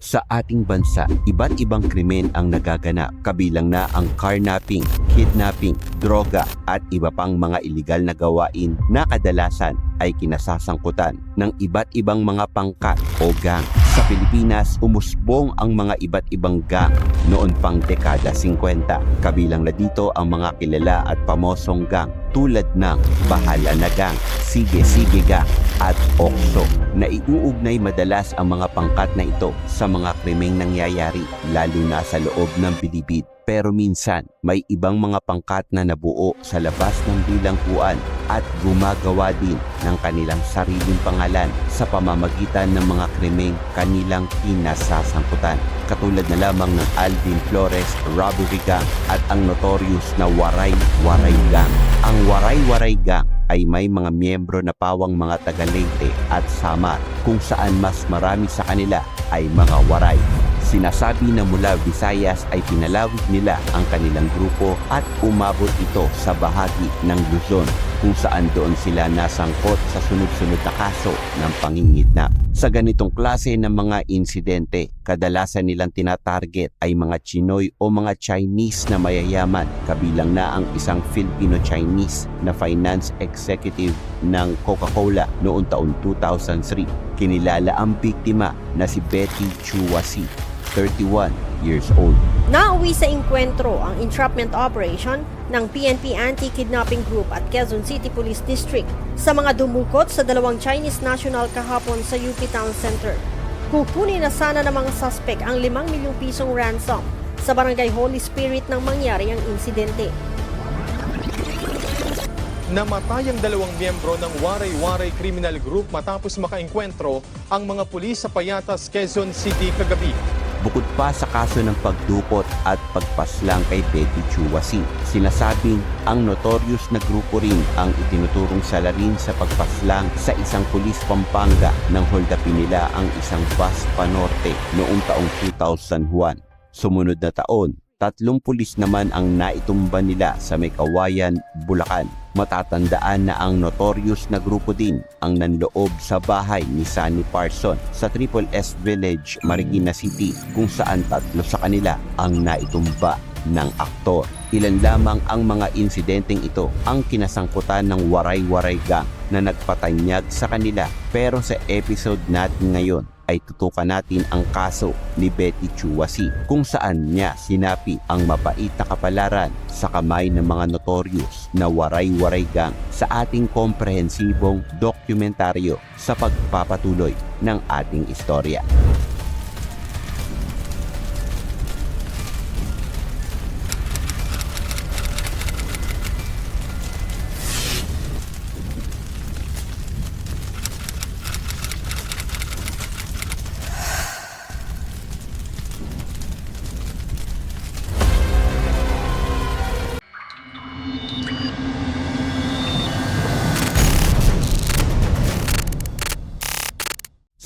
Sa ating bansa, iba't ibang krimen ang nagaganap, kabilang na ang carnapping, kidnapping, droga at iba pang mga iligal na gawain na kadalasan ay kinasasangkutan ng iba't ibang mga pangkat o gang. Sa Pilipinas, umusbong ang mga iba't ibang gang noon pang dekada 50. Kabilang na dito ang mga kilala at pamosong gang tulad ng Bahala na Gang, Sige Sige Gang at Okso na iuugnay madalas ang mga pangkat na ito sa mga krimeng nangyayari lalo na sa loob ng bilibid. Pero minsan, may ibang mga pangkat na nabuo sa labas ng bilangguan at gumagawa din ng kanilang sariling pangalan sa pamamagitan ng mga krimeng kanilang kinasasangkutan. Katulad na lamang ng Alvin Flores Robbery Gang at ang notorious na Waray Waray Gang. Ang Waray Waray Gang ay may mga miyembro na pawang mga taga Leyte at Samar kung saan mas marami sa kanila ay mga waray. Sinasabi na mula Visayas ay pinalawig nila ang kanilang grupo at umabot ito sa bahagi ng Luzon kung saan doon sila nasangkot sa sunod-sunod na kaso ng pangingidnap. Sa ganitong klase ng mga insidente, kadalasan nilang tinatarget ay mga Chinoy o mga Chinese na mayayaman, kabilang na ang isang Filipino-Chinese na finance executive ng Coca-Cola noong taon 2003. Kinilala ang biktima na si Betty Chuasi, 31 years old. Nauwi sa inkwentro ang entrapment operation ng PNP Anti-Kidnapping Group at Quezon City Police District sa mga dumukot sa dalawang Chinese national kahapon sa UP Town Center. Kukunin na sana ng mga suspect ang 5 milyong pisong ransom sa barangay Holy Spirit nang mangyari ang insidente. Namatay ang dalawang miyembro ng Waray-Waray Criminal Group matapos makaengkwentro ang mga pulis sa Payatas, Quezon City kagabi. Bukod pa sa kaso ng pagdukot at pagpaslang kay Betty Chuwasi, sinasabing ang notorious na grupo rin ang itinuturong salarin sa pagpaslang sa isang pulis Pampanga nang holdapin nila ang isang bus panorte noong taong 2001. Sumunod na taon, tatlong pulis naman ang naitumba nila sa may Bulacan. Matatandaan na ang notorious na grupo din ang nanloob sa bahay ni Sunny Parson sa Triple S Village, Marikina City kung saan tatlo sa kanila ang naitumba ng aktor. Ilan lamang ang mga insidenteng ito ang kinasangkutan ng waray-waray gang na nagpatanyag sa kanila pero sa episode natin ngayon ay tutukan natin ang kaso ni Betty Chuwasi kung saan niya sinapi ang mapait na kapalaran sa kamay ng mga notorious na waray-waray gang sa ating komprehensibong dokumentaryo sa pagpapatuloy ng ating istorya.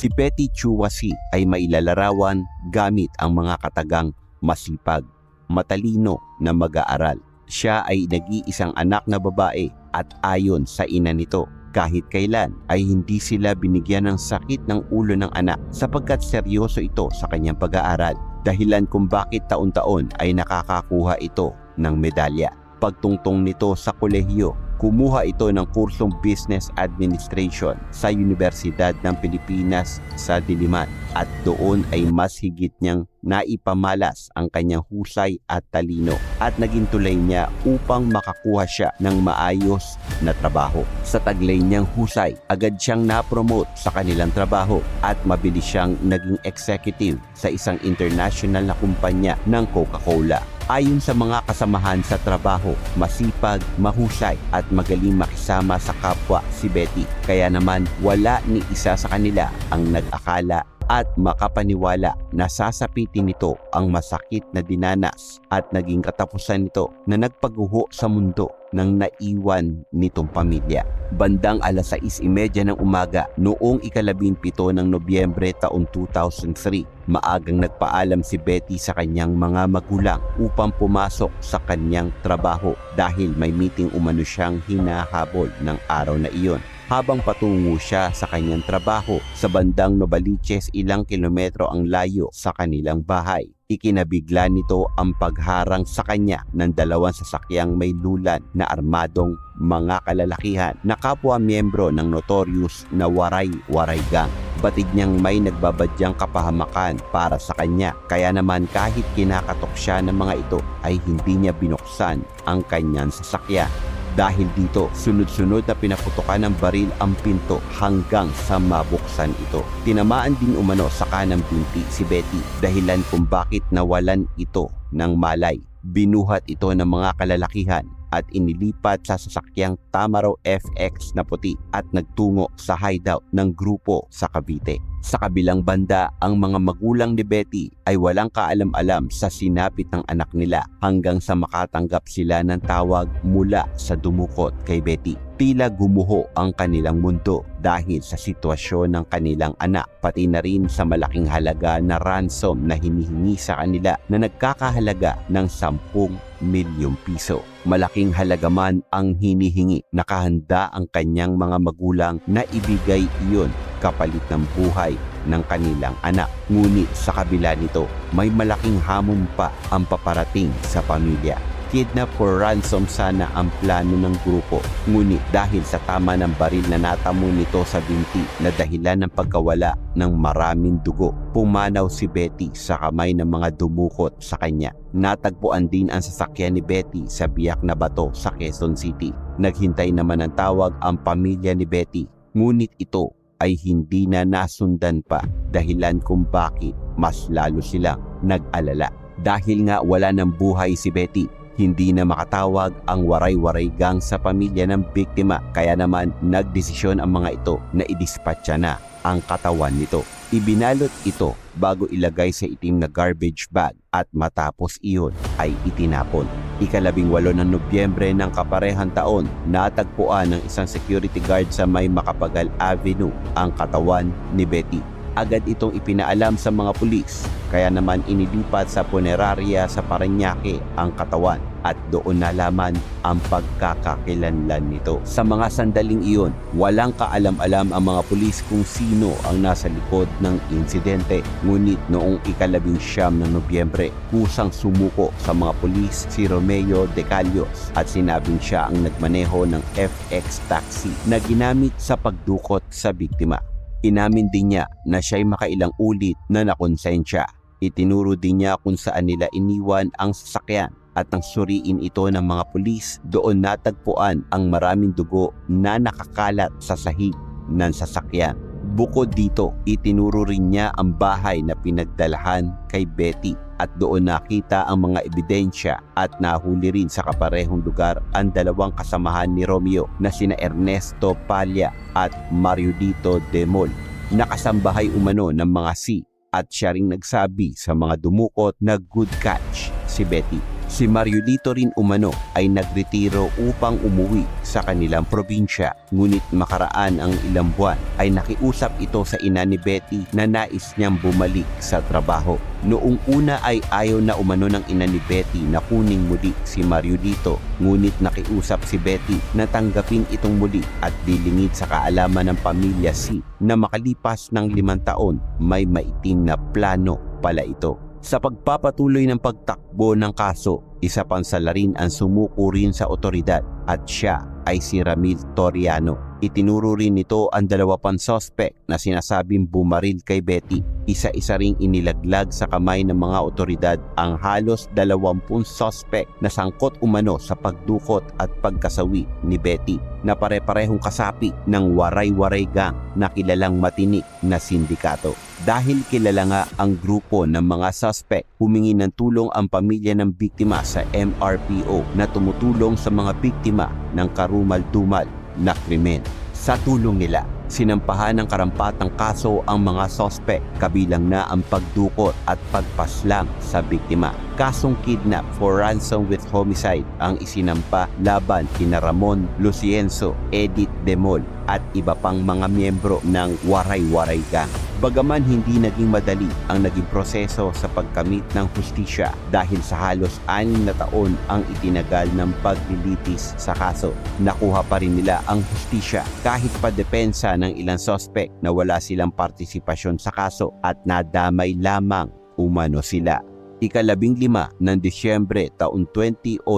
Si Betty Chuwasi ay mailalarawan gamit ang mga katagang masipag, matalino na mag-aaral. Siya ay nag-iisang anak na babae at ayon sa ina nito, kahit kailan ay hindi sila binigyan ng sakit ng ulo ng anak sapagkat seryoso ito sa kanyang pag-aaral. Dahilan kung bakit taon-taon ay nakakakuha ito ng medalya. Pagtungtong nito sa kolehiyo, kumuha ito ng kursong Business Administration sa Universidad ng Pilipinas sa Diliman at doon ay mas higit niyang naipamalas ang kanyang husay at talino at naging tulay niya upang makakuha siya ng maayos na trabaho. Sa taglay niyang husay, agad siyang na-promote sa kanilang trabaho at mabilis siyang naging executive sa isang international na kumpanya ng Coca-Cola. Ayon sa mga kasamahan sa trabaho, masipag, mahusay at magaling makisama sa kapwa si Betty. Kaya naman wala ni isa sa kanila ang nag-akala at makapaniwala na sasapitin nito ang masakit na dinanas at naging katapusan nito na nagpaguho sa mundo ng naiwan nitong pamilya. Bandang alas 6.30 ng umaga noong ikalabing pito ng Nobyembre taong 2003, maagang nagpaalam si Betty sa kanyang mga magulang upang pumasok sa kanyang trabaho dahil may meeting umano siyang hinahabol ng araw na iyon. Habang patungo siya sa kanyang trabaho sa bandang Novaliches ilang kilometro ang layo sa kanilang bahay. Ikinabigla nito ang pagharang sa kanya ng dalawang sasakyang may lulan na armadong mga kalalakihan na kapwa miyembro ng notorious na Waray-Waray Gang. Batid niyang may nagbabadyang kapahamakan para sa kanya kaya naman kahit kinakatok siya ng mga ito ay hindi niya binuksan ang kanyang sasakyan. Dahil dito, sunod-sunod na pinaputukan ng baril ang pinto hanggang sa mabuksan ito. Tinamaan din umano sa kanang binti si Betty dahilan kung bakit nawalan ito ng malay. Binuhat ito ng mga kalalakihan at inilipat sa sasakyang Tamaro FX na puti at nagtungo sa hideout ng grupo sa Cavite. Sa kabilang banda, ang mga magulang ni Betty ay walang kaalam-alam sa sinapit ng anak nila hanggang sa makatanggap sila ng tawag mula sa dumukot kay Betty. Tila gumuho ang kanilang mundo dahil sa sitwasyon ng kanilang anak pati na rin sa malaking halaga na ransom na hinihingi sa kanila na nagkakahalaga ng 10 milyong piso. Malaking halaga man ang hinihingi, nakahanda ang kanyang mga magulang na ibigay iyon kapalit ng buhay ng kanilang anak. Ngunit sa kabila nito, may malaking hamon pa ang paparating sa pamilya. Kidnap for ransom sana ang plano ng grupo. Ngunit dahil sa tama ng baril na natamo nito sa binti na dahilan ng pagkawala ng maraming dugo, pumanaw si Betty sa kamay ng mga dumukot sa kanya. Natagpuan din ang sasakyan ni Betty sa biyak na bato sa Quezon City. Naghintay naman ng tawag ang pamilya ni Betty. Ngunit ito ay hindi na nasundan pa dahilan kung bakit mas lalo silang nag-alala. Dahil nga wala ng buhay si Betty, hindi na makatawag ang waray-waray gang sa pamilya ng biktima kaya naman nagdesisyon ang mga ito na idispatcha na ang katawan nito. Ibinalot ito bago ilagay sa itim na garbage bag at matapos iyon ay itinapon. Ikalabing walo ng Nobyembre ng kaparehang taon, natagpuan ng isang security guard sa may Makapagal Avenue ang katawan ni Betty agad itong ipinaalam sa mga pulis kaya naman inilipat sa punerarya sa Paranaque ang katawan at doon nalaman ang pagkakakilanlan nito. Sa mga sandaling iyon, walang kaalam-alam ang mga pulis kung sino ang nasa likod ng insidente. Ngunit noong ikalabing siyam ng Nobyembre, kusang sumuko sa mga pulis si Romeo De Calios at sinabing siya ang nagmaneho ng FX taxi na ginamit sa pagdukot sa biktima. Inamin din niya na siya'y makailang ulit na nakonsensya. Itinuro din niya kung saan nila iniwan ang sasakyan at nang suriin ito ng mga pulis, doon natagpuan ang maraming dugo na nakakalat sa sahig ng sasakyan. Bukod dito, itinuro rin niya ang bahay na pinagdalahan kay Betty at doon nakita ang mga ebidensya at nahuli rin sa kaparehong lugar ang dalawang kasamahan ni Romeo na sina Ernesto Palya at Mariolito Demol. Nakasambahay umano ng mga C at siya ring nagsabi sa mga dumukot na good catch si Betty. Si Mariolito rin umano ay nagretiro upang umuwi sa kanilang probinsya. Ngunit makaraan ang ilang buwan ay nakiusap ito sa ina ni Betty na nais niyang bumalik sa trabaho. Noong una ay ayaw na umano ng ina ni Betty na kuning muli si Mariolito. Ngunit nakiusap si Betty na tanggapin itong muli at dilingid sa kaalaman ng pamilya si na makalipas ng limang taon may maitim na plano pala ito. Sa pagpapatuloy ng pagtakbo ng kaso, isa pang salarin ang sumuko rin sa otoridad at siya ay si Ramil Toriano. Itinuro rin nito ang dalawa pang sospek na sinasabing bumaril kay Betty. Isa-isa ring inilaglag sa kamay ng mga otoridad ang halos dalawampung sospek na sangkot umano sa pagdukot at pagkasawi ni Betty na pare-parehong kasapi ng waray-waray gang na kilalang matinik na sindikato. Dahil kilala nga ang grupo ng mga suspect, humingi ng tulong ang pamilya ng biktima sa MRPO na tumutulong sa mga biktima ng karumal-dumal na krimen. Sa tulong nila, sinampahan ng karampatang kaso ang mga sospek kabilang na ang pagdukot at pagpaslang sa biktima. Kasong kidnap for ransom with homicide ang isinampa laban kina Ramon Lucienzo, Edith Demol at iba pang mga miyembro ng Waray-Waray Gang. Bagaman hindi naging madali ang naging proseso sa pagkamit ng hustisya dahil sa halos anim na taon ang itinagal ng paglilitis sa kaso. Nakuha pa rin nila ang hustisya kahit pa depensa ng ilang sospek na wala silang partisipasyon sa kaso at nadamay lamang umano sila. Ikalabing lima ng Disyembre taon 2009,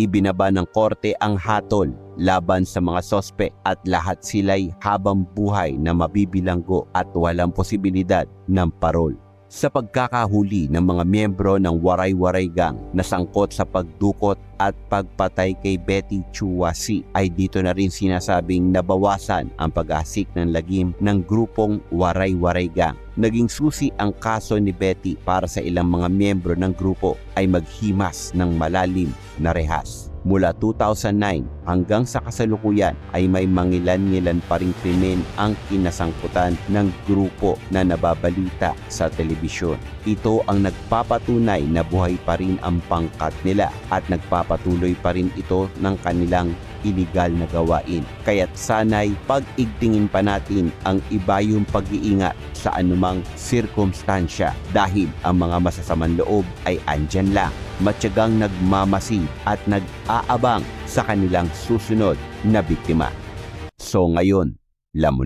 ibinaba ng korte ang hatol laban sa mga sospek at lahat sila'y habang buhay na mabibilanggo at walang posibilidad ng parol. Sa pagkakahuli ng mga miyembro ng Waray-Waray Gang na sangkot sa pagdukot at pagpatay kay Betty Chuwasi ay dito na rin sinasabing nabawasan ang pag-asik ng lagim ng grupong Waray-Waray Gang. Naging susi ang kaso ni Betty para sa ilang mga miyembro ng grupo ay maghimas ng malalim na rehas. Mula 2009 hanggang sa kasalukuyan ay may mangilan-ngilan pa ring krimen ang kinasangkutan ng grupo na nababalita sa telebisyon. Ito ang nagpapatunay na buhay pa rin ang pangkat nila at nagpapatuloy pa rin ito ng kanilang iligal na gawain. Kaya't sanay pag-igtingin pa natin ang iba yung pag-iingat sa anumang sirkumstansya dahil ang mga masasamang loob ay andyan lang, matyagang nagmamasid at nag-aabang sa kanilang susunod na biktima. So ngayon, lamo.